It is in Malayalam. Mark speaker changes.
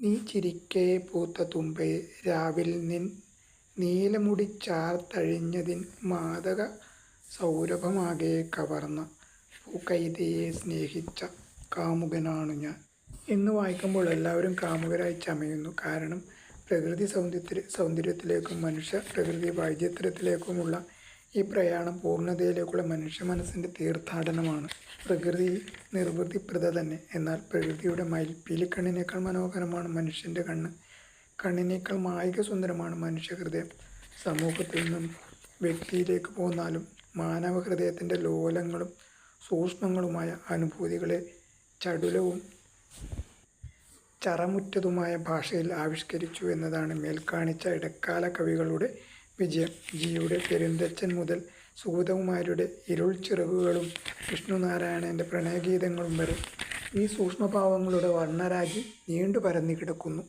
Speaker 1: നീ ചിരിക്കെ പൂത്ത തുമ്പേ രാവിൽ നിൻ നീലമുടി ചാർത്തഴിഞ്ഞതിൻ മാതക സൗരഭമാകെ കവർന്ന പൂക്കൈതയെ സ്നേഹിച്ച കാമുകനാണു ഞാൻ എന്ന് വായിക്കുമ്പോൾ എല്ലാവരും കാമുകരായി ചമയുന്നു. കാരണം പ്രകൃതി സൗന്ദര്യത്തിലേക്കും മനുഷ്യ പ്രകൃതി വൈചിത്ര്യത്തിലേക്കുമുള്ള ഈ പ്രയാണം പൂർണതയിലേക്കുള്ള മനുഷ്യ മനസ്സിന്റെ തീർത്ഥാടനമാണ്. പ്രകൃതി നിർവൃതിപ്രത തന്നെ. എന്നാൽ പ്രകൃതിയുടെ മയിൽപ്പീലി കണ്ണിനേക്കാൾ മനോഹരമാണ് മനുഷ്യന്റെ കണ്ണ്. കണ്ണിനേക്കാൾ മായിക സുന്ദരമാണ് മനുഷ്യ ഹൃദയം സമൂഹത്തിൽ നിന്നും വ്യക്തിയിലേക്ക് പോന്നാലും മാനവ ഹൃദയത്തിന്റെ ലോലങ്ങളും സൂക്ഷ്മങ്ങളുമായ അനുഭൂതികളെ ചടുലവും ചറമുറ്റതുമായ ഭാഷയിൽ ആവിഷ്കരിച്ചു എന്നതാണ് മേൽക്കാണിച്ച ഇടക്കാല കവികളുടെ വിജയം. ജിയുടെ പെരുന്തച്ഛൻ മുതൽ സൂതകുമാരുടെ ഇരുൾ ചിറകുകളും വിഷ്ണുനാരായണന്റെ പ്രണയഗീതങ്ങളും വരെ ഈ സൂക്ഷ്മഭാവങ്ങളുടെ വർണരാജി നീണ്ടു പരന്നു കിടക്കുന്നു.